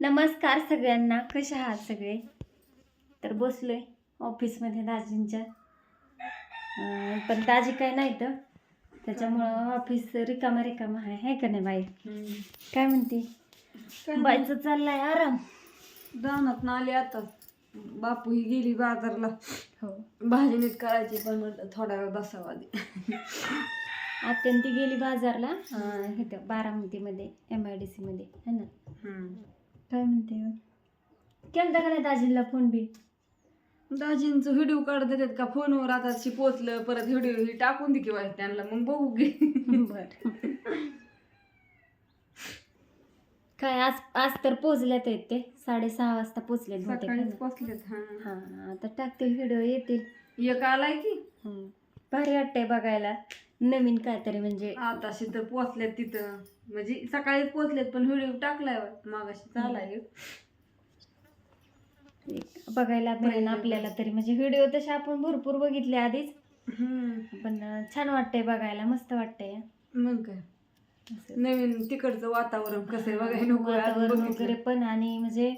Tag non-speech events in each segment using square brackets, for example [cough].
नमस्कार सगळ्यांना. कसे आहात सगळे? तर बसलोय ऑफिसमध्ये दाजींच्या. पण दाजी काय नाही तर त्याच्यामुळं ऑफिस रिकामा रिकामा आहे. है का नाही बाई? काय म्हणते? बाईचं चाललाय आराम. रानात ना आली आता. बापू ही गेली बाजारला. हो. भाजी नीट करायची पण म्हटलं थोडा वेळ बसावा आधी. अत्यंत गेली बाजारला. इथं बारामतीमध्ये एम आय डी सीमध्ये है ना? काय म्हणते मग? केलता का नाही दाजींना फोन बी दाजींचं व्हिडिओ काढत देतात का फोनवर आता पोचलं परत व्हिडिओ ही टाकून दे किंवा त्यांना मग बघू घे. बर. काय आज आज तर पोचल्यात आहेत ते. साडेसहा वाजता पोचलेत बहुतेक, सकाळीच ना? पोचलेत हा. हा आता टाकतील व्हिडिओ येतील. एक आलाय की? हम्म. भारी वाटतंय बघायला. नवीन काहीतरी म्हणजे आताशी तर पोचलेत तिथं. म्हणजे सकाळीच पोचलेत पण व्हिडिओ टाकलाय मागाशी चालाय एक. बघायला मिळेल आपल्याला तरी. म्हणजे व्हिडिओ तसे आपण भरपूर बघितले आधीच. पण अं, छान वाटतंय बघायला. मस्त वाटतंय. मग काय? असं. नवीन तिकडचं वातावरण कसं आहे बघाय नको आहे, अजून वातावरण. वगैरे पण आणि म्हणजे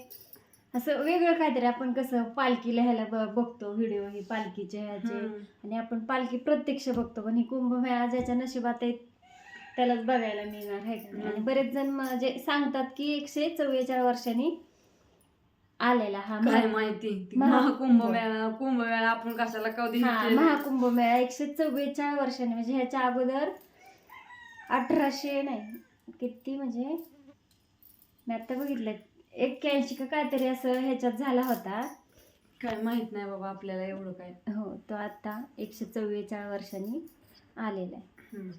असं वेगळं काहीतरी आपण कसं पालखीला ह्याला बघतो व्हिडिओ ही पालखीचे ह्याचे. आणि आपण पालखी प्रत्यक्ष बघतो पण ही कुंभमेळा ज्याच्या नशिबात आहे त्यालाच बघायला मिळणार आहे? आणि. बरेच जण म्हणजे सांगतात की एकशे चव्वेचाळीस वर्षांनी आलेला हा माहिती महाकुंभ मेळा कुंभ मेळा आपण कशाला कधी हा? महाकुंभ मेळा एकशे चव्वेचाळीस वर्षांनी म्हणजे ह्याच्या अगोदर अठराशे नाही किती म्हणजे मी आता बघितलं एक्क्याऐंशी का काहीतरी असं ह्याच्यात झाला होता. काय माहीत नाही बाबा आपल्याला एवढं काय. हो तो आता एकशे चव्वेचाळीस वर्षांनी आलेला आहे.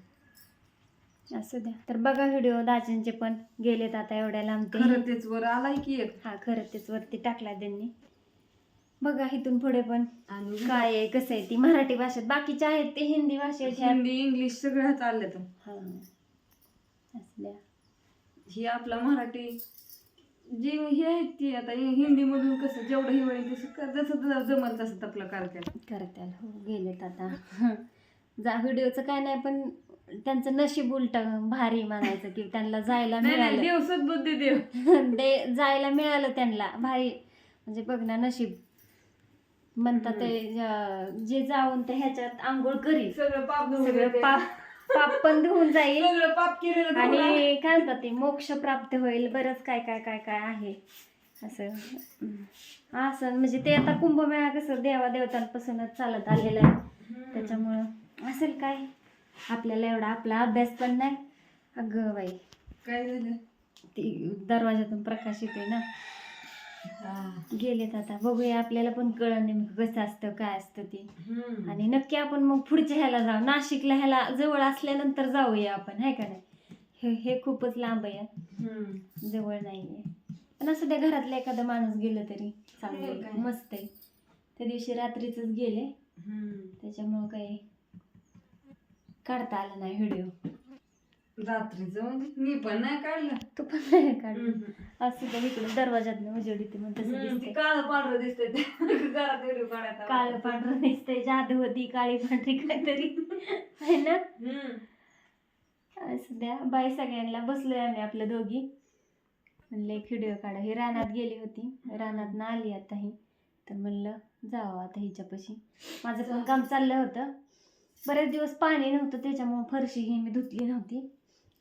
असू द्या. तर बघा व्हिडिओ दाजींचे पण. गेलेत आता एवढ्या लांब ते. खरं तेच वर आलाय की एक. हा खरं तेच वरती टाकला त्यांनी. बघा इथून पुढे पण आणि काय आहे कसं आहे ती मराठी भाषेत बाकीचे आहेत ते हिंदी भाषेचे आहेत. हिंदी इंग्लिश सगळ्या चालले तर हा. असू द्या. ही आपला मराठी जी हे आहेत ती आता हिंदी मधून कसं जेवढं हे होईल तसं क- जसं जमल तसं आपलं करतात करत्याल. हो गेलेत आता. जा व्हिडिओचं काय नाही पण त्यांचं नशीब उलट भारी म्हणायचं की त्यांना जायला नाही नाही, मिळालं. देव सद्बुद्धी देव. [laughs] ते जायला मिळालं त्यांना. भारी. म्हणजे बघ ना नशीब. म्हणतात ते अं, जे जाऊन ते ह्याच्यात आंघोळ करी सगळं पाप धुवून सगळं. पाप पाप पण धुवून जाईल सगळं पाप केलेलं धुवून आलं. आणि काय म्हणतात ते मोक्ष प्राप्त होईल बरंच काय काय काय काय आहे असं हम्म. असं म्हणजे ते आता कुंभमेळा कसं देवा देवतांपासूनच चालत आलेलं आहे हम्म. त्याच्यामुळं असेल काय आपल्याला एवढा आपला अभ्यास पण नाही अगं बाई काय झालं ती दरवाजातून प्रकाश येते ना. गेलेत आता. बघूया आपल्याला पण कळण नेमकं कसं असतं काय असतं ते. आणि नक्की आपण मग पुढच्या ह्याला जाऊ. नाशिकला ह्याला जवळ असल्यानंतर जाऊया आपण आहे का नाही? हे हे खूपच लांब आहे. जवळ नाहीये. पण असं त्या घरातला एखादा माणूस गेलं तरी हे चांगलं काय? मस्त आहे. त्या दिवशी रात्रीच गेले. त्याच्यामुळं काही काढता आला नाही व्हिडिओ. रात्रीचं म्हणजे मी पण नाही काढलं. तू पण नाही काढलं. असं तर इकडे दरवाजात उजेड येते मग तसं काळं पांढरं दिसतंय ते. [laughs] घरात व्हिडिओ काढायचा काळं पांढरं दिसतंय जादू होती काळी पांढरी काहीतरी. आहे ना? द्या बाय सगळ्यांना बसलोय आम्ही आपल्या दोघी. म्हणलं एक व्हिडिओ काढा. ही रानात गेली होती. रानात ना आली आता ही. तर म्हणलं जावं आता हिच्यापाशी. माझं पण काम चाललं होतं. बरेच दिवस पाणी नव्हतं त्याच्यामुळं फरशी ही मी धुतली नव्हती.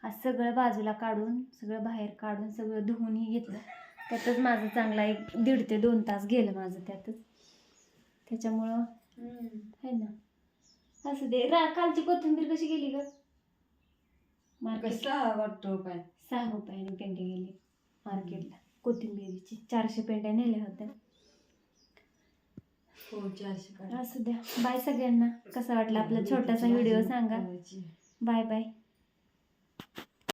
आज सगळं बाजूला काढून सगळं बाहेर काढून सगळं धुवूनही घेतलं. त्यातच माझं चांगला एक दीड ते दोन तास गेलं माझं त्यातच. त्याच्यामुळं. आहे ना. असं दे. रा कालची कोथिंबीर कशी गेली ग? मार्केट कसा वाटतो काय? सहा रुपयाने पेंडे गेली मार्केटला कोथिंबीरीची. चारशे पेंड्या नेल्या होत्या. हो असू द्या. बाय सगळ्यांना. कसा वाटला आपला छोटासा व्हिडिओ सांगा. Bye bye.